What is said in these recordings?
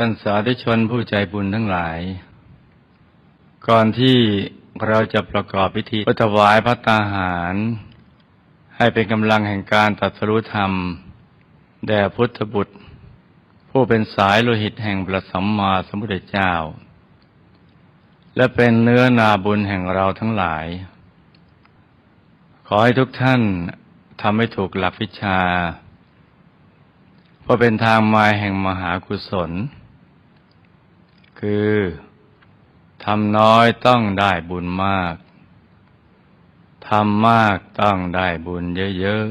ท่านสาธุชนผู้ใจบุญทั้งหลาย ก่อนที่เราจะประกอบพิธีถวายพระตาหาร ให้เป็นกำลังแห่งการตรัสรู้ธรรม แด่พุทธบุตร ผู้เป็นสายโลหิตแห่งพระสัมมาสัมพุทธเจ้า และเป็นเนื้อนาบุญแห่งเราทั้งหลาย ขอให้ทุกท่านทำให้ถูกหลักวิชาเพราะเป็นทางมาแห่งมหากุศล คือทำน้อยต้องได้บุญมาก ทำมากต้องได้บุญเยอะ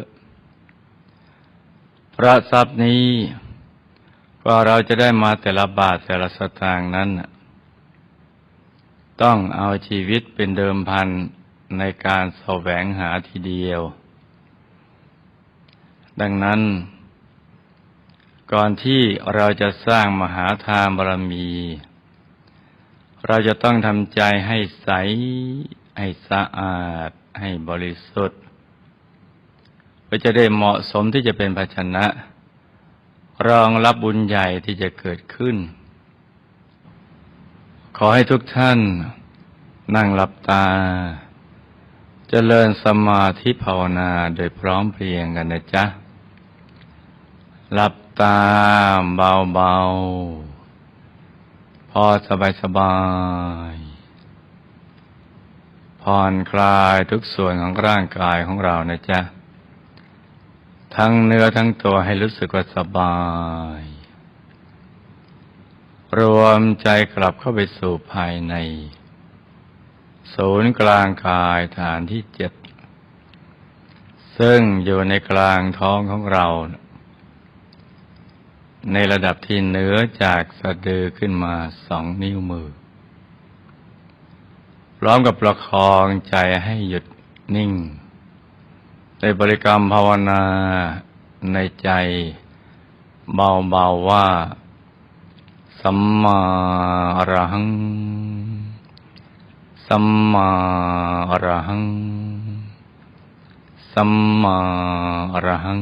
ๆ พระทรัพย์นี้ก็เราจะได้มาแต่ละบาทแต่ละสตางค์นั้น ต้องเอาชีวิตเป็นเดิมพันในการแสวงหาทีเดียว ดังนั้น ก่อนที่เราจะสร้างมหาทานบารมี เราจะต้องทำใจให้ใส ให้สะอาด ให้บริสุทธิ์เพื่อจะได้เหมาะสมที่จะเป็นภาชนะ รองรับบุญใหญ่ที่จะเกิดขึ้น ขอให้ทุกท่าน นั่งหลับตาเจริญสมาธิภาวนาโดยพร้อมเพรียงกันนะจ๊ะ หลับตาเบาๆ อสบายสบายผ่อนคลายทุกส่วนของร่างกายของเรานะจ๊ะ ทั้งเนื้อทั้งตัวให้รู้สึกว่าสบาย รวมใจกลับเข้าไปสู่ภายใน ศูนย์กลางกายฐานที่เจ็ด ซึ่งอยู่ในกลางท้องของเรา ในระดับที่เหนือจากสะดือขึ้นมาสองนิ้วมือ พร้อมกับประคองใจให้หยุดนิ่งในบริกรรมภาวนาในใจเบาๆว่า สัมมาอรหัง สัมมาอรหัง สัมมาอรหัง